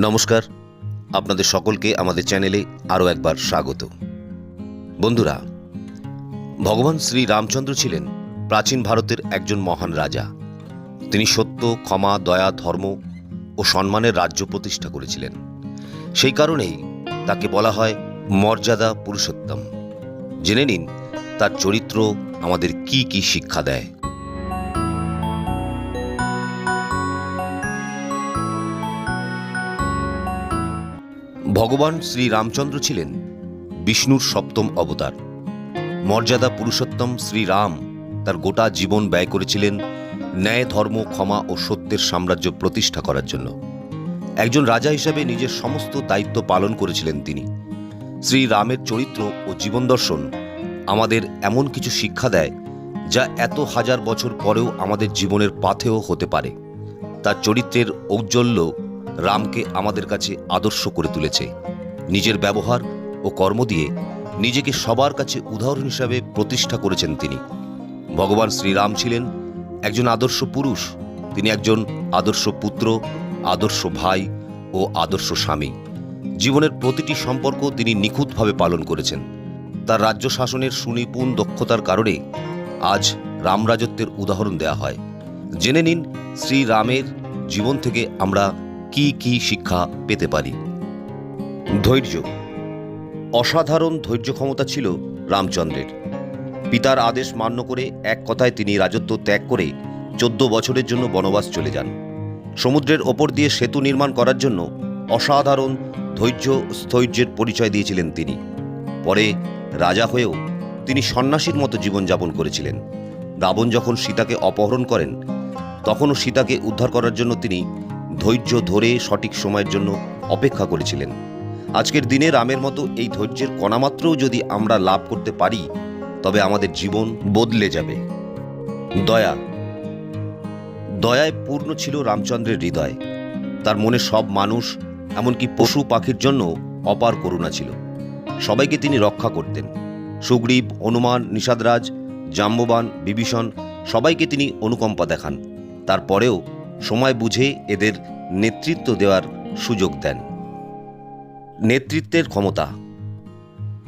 নমস্কার। আপনাদের সকলকে আমাদের চ্যানেলে আরও একবার স্বাগত। বন্ধুরা, ভগবান শ্রী রামচন্দ্র ছিলেন প্রাচীন ভারতের একজন মহান রাজা। তিনি সত্য, ক্ষমা, দয়া, ধর্ম ও সম্মানের রাজ্য প্রতিষ্ঠা করেছিলেন। সেই কারণেই তাকে বলা হয় মর্যাদা পুরুষোত্তম। জেনে নিন, তার চরিত্র আমাদের কি কি শিক্ষা দেয়। ভগবান শ্রী রামচন্দ্র ছিলেন বিষ্ণুর সপ্তম অবতার। মর্যাদা পুরুষোত্তম শ্রীরাম তার গোটা জীবন ব্যয় করেছিলেন ন্যায়, ধর্ম, ক্ষমা ও সত্যের সাম্রাজ্য প্রতিষ্ঠা করার জন্য। একজন রাজা হিসাবে নিজের সমস্ত দায়িত্ব পালন করেছিলেন তিনি। শ্রীরামের চরিত্র ও জীবন দর্শন আমাদের এমন কিছু শিক্ষা দেয় যা এত হাজার বছর পরেও আমাদের জীবনের পাথেও হতে পারে। তার চরিত্রের ঔজ্জ্বল্য রামকে আমাদের কাছে আদর্শ করে তুলেছে। নিজের ব্যবহার ও কর্ম দিয়ে নিজেকে সবার কাছে উদাহরণ হিসাবে প্রতিষ্ঠা করেছেন তিনি। ভগবান শ্রীরাম ছিলেন একজন আদর্শ পুরুষ, তিনি একজন আদর্শ পুত্র, আদর্শ ভাই ও আদর্শ স্বামী। জীবনের প্রতিটি সম্পর্ক তিনি নিখুঁতভাবে পালন করেছেন। তার রাজ্য শাসনের সুনিপুণ দক্ষতার কারণে আজ রামরাজত্বের উদাহরণ দেয়া হয়। জেনে নিন, শ্রীরামের জীবন থেকে আমরা কি কি শিক্ষা পেতে পারি? ধৈর্য। অসাধারণ ধৈর্য ক্ষমতা ছিল রামচন্দ্রের। পিতার আদেশ মান্য করে এক কথায় তিনি রাজত্ব ত্যাগ করে চোদ্দ বছরের জন্য বনবাস চলে যান। সমুদ্রের ওপর দিয়ে সেতু নির্মাণ করার জন্য অসাধারণ ধৈর্য স্থৈর্যের পরিচয় দিয়েছিলেন তিনি। পরে রাজা হয়েও তিনি সন্ন্যাসীর মতো জীবনযাপন করেছিলেন। রাবণ যখন সীতাকে অপহরণ করেন, তখনও সীতাকে উদ্ধার করার জন্য তিনি ধৈর্য ধরে সঠিক সময়ের জন্য অপেক্ষা করেছিলেন। আজকের দিনে রামের মতো এই ধৈর্যের কণামাত্রও যদি আমরা লাভ করতে পারি, তবে আমাদের জীবন বদলে যাবে। দয়া। দয়ায় পূর্ণ ছিল রামচন্দ্রের হৃদয়। তার মনে সব মানুষ, এমনকি পশু পাখির জন্য অপার করুণা ছিল। সবাইকে তিনি রক্ষা করতেন। সুগ্রীব, হনুমান, নিষাদরাজ, জাম্ববান, বিভীষণ, সবাইকে তিনি অনুকম্পা দেখান। তারপরেও সময় বুঝে এদের নেতৃত্ব দেওয়ার সুযোগ দেন। নেতৃত্বের ক্ষমতা।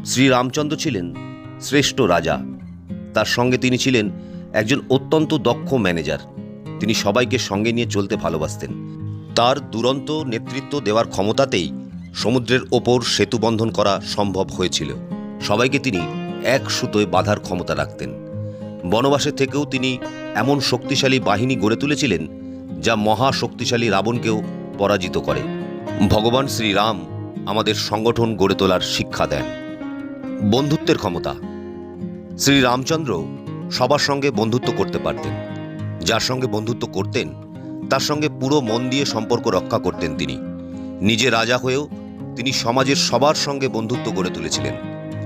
শ্রীরামচন্দ্র ছিলেন শ্রেষ্ঠ রাজা। তার সঙ্গে তিনি ছিলেন একজন অত্যন্ত দক্ষ ম্যানেজার। তিনি সবাইকে সঙ্গে নিয়ে চলতে ভালোবাসতেন। তার দুরন্ত নেতৃত্ব দেওয়ার ক্ষমতাতেই সমুদ্রের ওপর সেতু বন্ধন করা সম্ভব হয়েছিল। সবাইকে তিনি এক সুতোয় বাঁধার ক্ষমতা রাখতেন। বনবাসে থেকেও তিনি এমন শক্তিশালী বাহিনী গড়ে তুলেছিলেন যা মহা শক্তিশালী রাবণকেও পরাজিত করে। ভগবান শ্রীরাম আমাদের সংগঠন গড়ে তোলার শিক্ষা দেন। বন্ধুত্বের ক্ষমতা। শ্রী রামচন্দ্র সবার সঙ্গে বন্ধুত্ব করতে পারতেন। যার সঙ্গে বন্ধুত্ব করতেন, তার সঙ্গে পুরো মন দিয়ে সম্পর্ক রক্ষা করতেন তিনি। নিজে রাজা হয়েও তিনি সমাজের সবার সঙ্গে বন্ধুত্ব গড়ে তুলেছিলেন।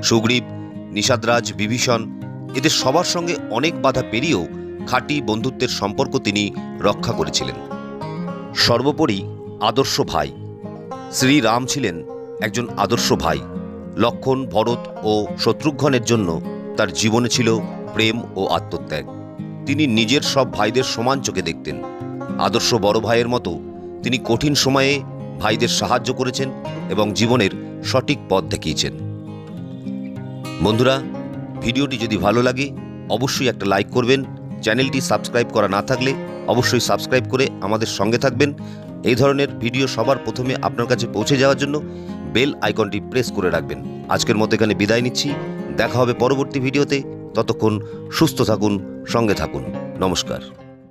সুগ্রীব, নিষাদরাজ, বিভীষণ এদের সবার সঙ্গে অনেক বাধা পেরিয়েও খাঁটি বন্ধুত্বের সম্পর্ক তিনি রক্ষা করেছিলেন। সর্বোপরি আদর্শ ভাই। শ্রীরাম ছিলেন একজন আদর্শ ভাই। লক্ষণ, ভরত ও শত্রুঘ্নের জন্য তার জীবনে ছিল প্রেম ও আত্মত্যাগ। তিনি নিজের সব ভাইদের সমান চোখে দেখতেন। আদর্শ বড় ভাইয়ের মতো তিনি কঠিন সময়ে ভাইদের সাহায্য করেছেন এবং জীবনের সঠিক পথ দেখিয়েছেন। বন্ধুরা, ভিডিওটি যদি ভালো লাগে, অবশ্যই একটা লাইক করবেন চ্যানেলটি সাবস্ক্রাইব করা না থাকলে অবশ্যই সাবস্ক্রাইব করে আমাদের সঙ্গে থাকবেন। এই ধরনের ভিডিও সবার প্রথমে আপনার কাছে পৌঁছে যাওয়ার জন্য বেল আইকনটি প্রেস করে রাখবেন। আজকের মতো এখানে বিদায় নিচ্ছি। দেখা হবে পরবর্তী ভিডিওতে। ততক্ষণ সুস্থ থাকুন, সঙ্গে থাকুন। নমস্কার।